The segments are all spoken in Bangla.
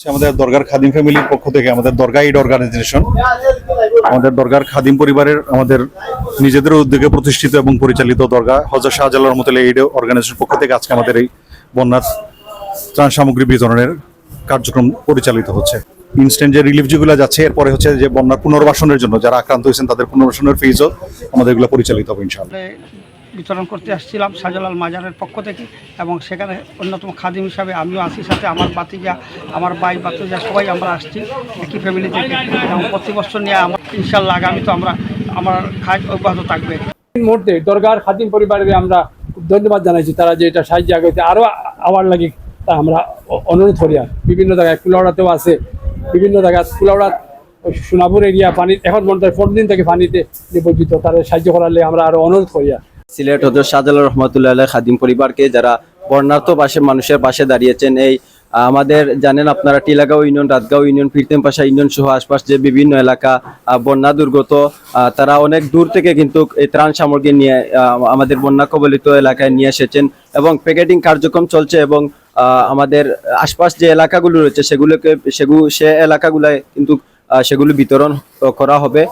আমাদের দরগার খাদিম ফ্যামিলির পক্ষ থেকে আমাদের দরগা ইড অর্গানাইজেশন। আমাদের দরগার খাদিম পরিবারের আমাদের নিজেদের উদ্যোগে প্রতিষ্ঠিত এবং পরিচালিত দরগা হজরত শাহজালাল রহমতুল্লাহ এইড অর্গানাইজেশন পক্ষ থেকে আজকে আমাদের এই বন্যার ত্রাণ সামগ্রী বিতরণের কার্যক্রম পরিচালিত হচ্ছে। ইনস্ট্যান্ট যে রিলিফ যেগুলো যাচ্ছে, এরপরে হচ্ছে যে বন্যার পুনর্বাসনের জন্য যারা আক্রান্ত হয়েছেন, তাদের পুনর্বাসনের ফেজও আমাদের এগুলো পরিচালিত হবে ইনশাআল্লাহ। বিতরণ করতে আসছিলাম শাহজালাল মাজারের পক্ষ থেকে এবং সেখানে অন্যতম খাদিম হিসাবে আমিও আসি সাথে আমার বাতিজা, আমার ভাই বাতিজা, সবাই আমরা আসছি একই ফ্যামিলি থেকে। এবং প্রতি বছর নিয়ে আমার, ইনশাল্লাহ আগামী তো আমরা, আমার কাজ অব্যাহত থাকবে। মুহূর্তে দরগার খাদিম পরিবারকে আমরা ধন্যবাদ জানাইছি, তারা যে এটা সাহায্য আগে আরও আওয়ার লাগে, তা আমরা অনুরোধ করি বিভিন্ন জায়গায় কুলাউড়াতেও আছে, বিভিন্ন জায়গায় কুলাউড়া ওই সোনাপুর এরিয়া পানি এখন মনে হয় পনেরো দিন থেকে পানিতে নিবজ্জিত তাদের সাহায্য করালে আমরা আরও অনুরোধ করি আর। সিলেট হজরত শাহজালাল রহমতুল্লাহ খাদিম পরিবারকে যারা বর্ণার্থ পাশে মানুষের পাশে দাঁড়িয়েছেন, এই আমাদের জানেন আপনারা টিলাগাঁও ইউনিয়ন, রাতগাঁও ইউনিয়ন পাশা ইউনিয়ন সহ আশপাশ যে বিভিন্ন এলাকা বন্যা দুর্গত তারা অনেক দূর থেকে কিন্তু এই ত্রাণ সামগ্রী নিয়ে আমাদের বন্যা কবলিত এলাকায় নিয়ে এসেছেন এবং প্যাকেটিং কার্যক্রম চলছে এবং আমাদের আশপাশ যে এলাকাগুলো রয়েছে সেগুলোকে সেগুলো সে এলাকাগুলায় কিন্তু সেগুলো বিতরণ করা হবে।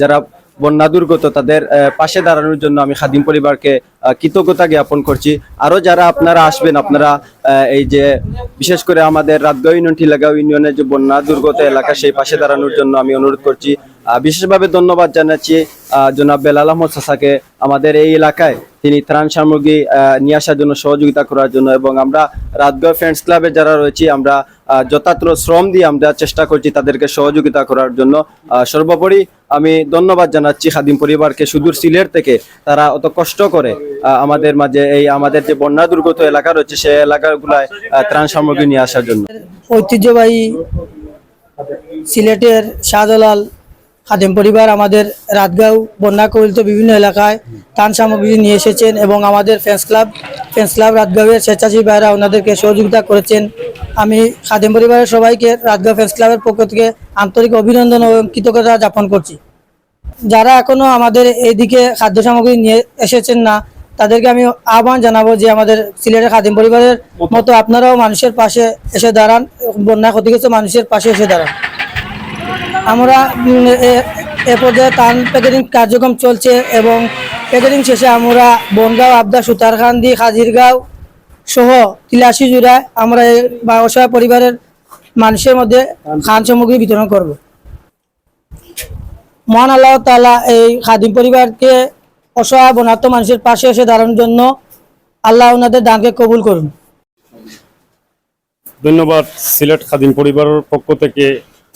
যারা বন্যা দুর্গত তাদের পাশে দাঁড়ানোর জন্য আমি খাদিম পরিবারকে কৃতজ্ঞতা জ্ঞাপন করছি। আরও যারা আপনারা আসবেন, আপনারা এই যে, বিশেষ করে আমাদের রাতগাঁও ইউনিয়ন টিলাগাঁও ইউনিয়নের যে বন্যা দুর্গত এলাকা, সেই পাশে দাঁড়ানোর জন্য আমি অনুরোধ করছি। বিশেষভাবে ধন্যবাদ জানাচ্ছি জনাব বেলাল আহমদ সাসাকে। আমাদের এই এলাকায় তিনি ত্রাণ সামগ্রী নিয়ে আসার জন্য সহযোগিতা করার জন্য এবং আমরা রাতগাঁও ফ্রেন্ডস ক্লাবে যারা রয়েছি, আমরা যথার্থ শ্রম দিয়ে আমরা চেষ্টা করছি তাদেরকে সহযোগিতা করার জন্য। সর্বোপরি আমি ধন্যবাদ জানাচ্ছি খাদিম পরিবারকে সুদূর সিলেট থেকে। তারা অত কষ্ট করে আমাদের মাঝে এই আমাদের যে বন্যা দুর্গত এলাকা রয়েছে, সে এলাকাগুলায় ত্রাণ সামগ্রী নিয়ে আসার জন্য। ঐতিহ্যবাহী সিলেটের শাহজালাল খাদেম পরিবার আমাদের রাতগাঁও, বন্যা কবলিত বিভিন্ন এলাকায় ত্রাণ সামগ্রী নিয়ে এসেছেন এবং আমাদের ফ্যান্স ক্লাব ফ্যান্স ক্লাব রাতগাঁওয়ের স্বেচ্ছাসেবী ভাইরা ওনাদেরকে সহযোগিতা করেছেন। আমি খাদেম পরিবারের সবাইকে রাতগাঁও ফ্যান্স ক্লাবের পক্ষ থেকে আন্তরিক অভিনন্দন এবং কৃতজ্ঞতা জ্ঞাপন করছি। যারা এখনও আমাদের এইদিকে খাদ্য সামগ্রী নিয়ে এসেছেন না, তাদেরকে আমি আহ্বান জানাব যে আমাদের সিলেটের খাদিম পরিবারের মতো আপনারাও মানুষের পাশে এসে দাঁড়ান, বন্যা ক্ষতিগ্রস্ত মানুষের পাশে এসে দাঁড়ান। আমরা এ- পর্যায়ে টান প্যাকেটিং কার্যক্রম চলছে এবং প্যাকেটিং শেষে আমরা বনগাঁও, আবদা সুতারকান্দি খাজিরগাঁও সহ তিলাশি জুড়ায় আমরা এই অসহায় পরিবারের মানুষের মধ্যে খান সামগ্রী বিতরণ করব। মহান আল্লাহ তালা এই খাদিম পরিবারকে অসহায় বনাত্ম মানুষের পাশে এসে দাঁড়ানোর জন্য আল্লাহ ওনাদের দানকে কবুল করুন। ধন্যবাদ সিলেট খাদিম পরিবারের পক্ষ থেকে।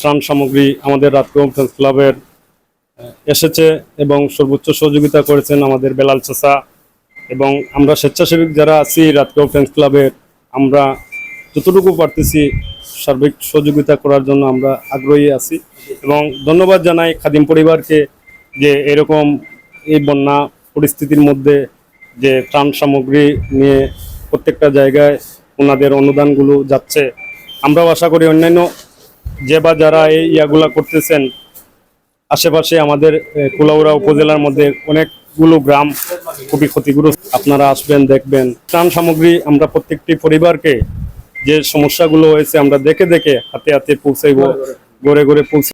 ত্রাণ সামগ্রী আমাদের রাতগাঁও ফ্রেন্ডস ক্লাবের এসেছে এবং সর্বোচ্চ সহযোগিতা করেছেন আমাদের বেলাল চাষা এবং আমরা স্বেচ্ছাসেবক যারা আছি রাতগাঁও ফ্রেন্ডস ক্লাবের, আমরা যতটুকু পারতেছি সার্বিক সহযোগিতা করার জন্য আমরা আগ্রহী আছি এবং ধন্যবাদ জানাই খাদিম পরিবারকে যে এরকম এই বন্যা পরিস্থিতির মধ্যে যে ত্রাণ সামগ্রী নিয়ে প্রত্যেকটা জায়গায় ওনাদের অনুদানগুলো যাচ্ছে। আমরাও আশা করি অন্যান্য যে বা যারা এই ইয়াগুলা করতেছেন, আশেপাশে আমাদের কুলাউড়া উপজেলার মধ্যে অনেকগুলো গ্রাম খুবই ক্ষতিগ্রস্ত। আপনারা আসবেন, দেখবেন। ত্রাণ সামগ্রী আমরা প্রত্যেকটি পরিবারকে যে সমস্যাগুলো হয়েছে আমরা দেখে দেখে হাতে হাতে পৌঁছাইব, গড়ে গড়ে পৌঁছে